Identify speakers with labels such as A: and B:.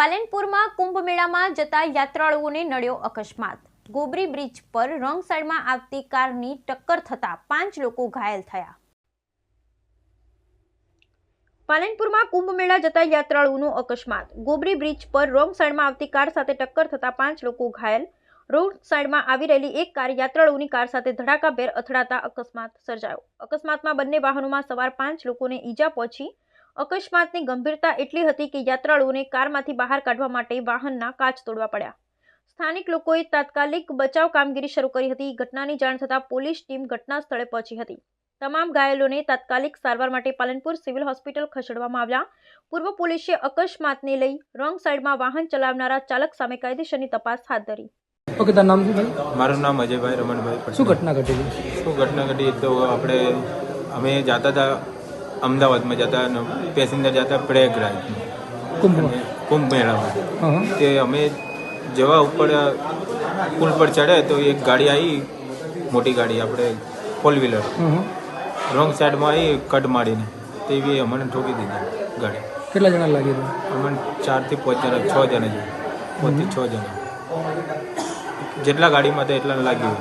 A: પાલનપુરમાં કુંભ મેળામાં જતા યાત્રાળુઓને નડ્યો અકસ્માત. ગોબરી બ્રિજ પર રોંગ સાઈડમાં આવતી કારની ટક્કર થતા પાંચ લોકો ઘાયલ થયા. પાલનપુરમાં કુંભ મેળા જતા યાત્રાળુઓનો અકસ્માત. ગોબરી બ્રિજ પર રોંગ સાઈડમાં આવતી કાર સાથે ટક્કર થતા પાંચ લોકો ઘાયલ. રોડ સાઈડમાં આવી રહેલી એક કાર યાત્રાળુઓની કાર સાથે ધડાકાભેર અથડાતા અકસ્માત સર્જાયો. અકસ્માતમાં બંને વાહનોમાં સવાર પાંચ લોકોને ઈજા પહોંચી અકસ્માતની ગંભીરતા એટલી હતી કે યાત્રાળુઓને કારમાંથી બહાર કાઢવા માટે વાહનના કાચ તોડવા પડ્યા. સ્થાનિક લોકોએ તાત્કાલિક બચાવ કામગીરી શરૂ કરી હતી. ઘટનાની જાણ થતાં પોલીસ ટીમ ઘટના સ્થળે પહોંચી હતી. તમામ ઘાયલોને તાત્કાલિક સારવાર માટે પાલનપુર સિવિલ હોસ્પિટલ ખસેડવામાં આવ્યા. પૂર્વ પોલીસે અકસ્માતને લઈ રોંગ સાઈડમાં વાહન ચલાવનારા ચાલક સામે કાયદેસરની તપાસ હાથ ધરી.
B: ઓકે તારું નામ શું ભાઈ?
C: મારું નામ અજયભાઈ રમણભાઈ
B: શું ઘટના ઘટી?
C: શું ઘટના ઘટી? તો આપણે અમે જતા હતા અમદાવાદમાં જતા અને પેસેન્જર જતા પ્રયાગરાજ. કુંભ મેળામાં. તે અમે જવા ઉપર પુલ પર ચડે તો એક ગાડી આવી મોટી ગાડી આપણે ફોર વ્હીલર. રોંગ સાઈડમાં આવી કટ મારીને. તેવી અમને ઠોકી દીધી ગાડી.
B: કેટલા જણા લાગી
C: અમને ચારથી પાંચ જણા છ જણા જોઈએ પાંચથી છ જણા. જેટલા ગાડીમાં હતા એટલા લાગ્યું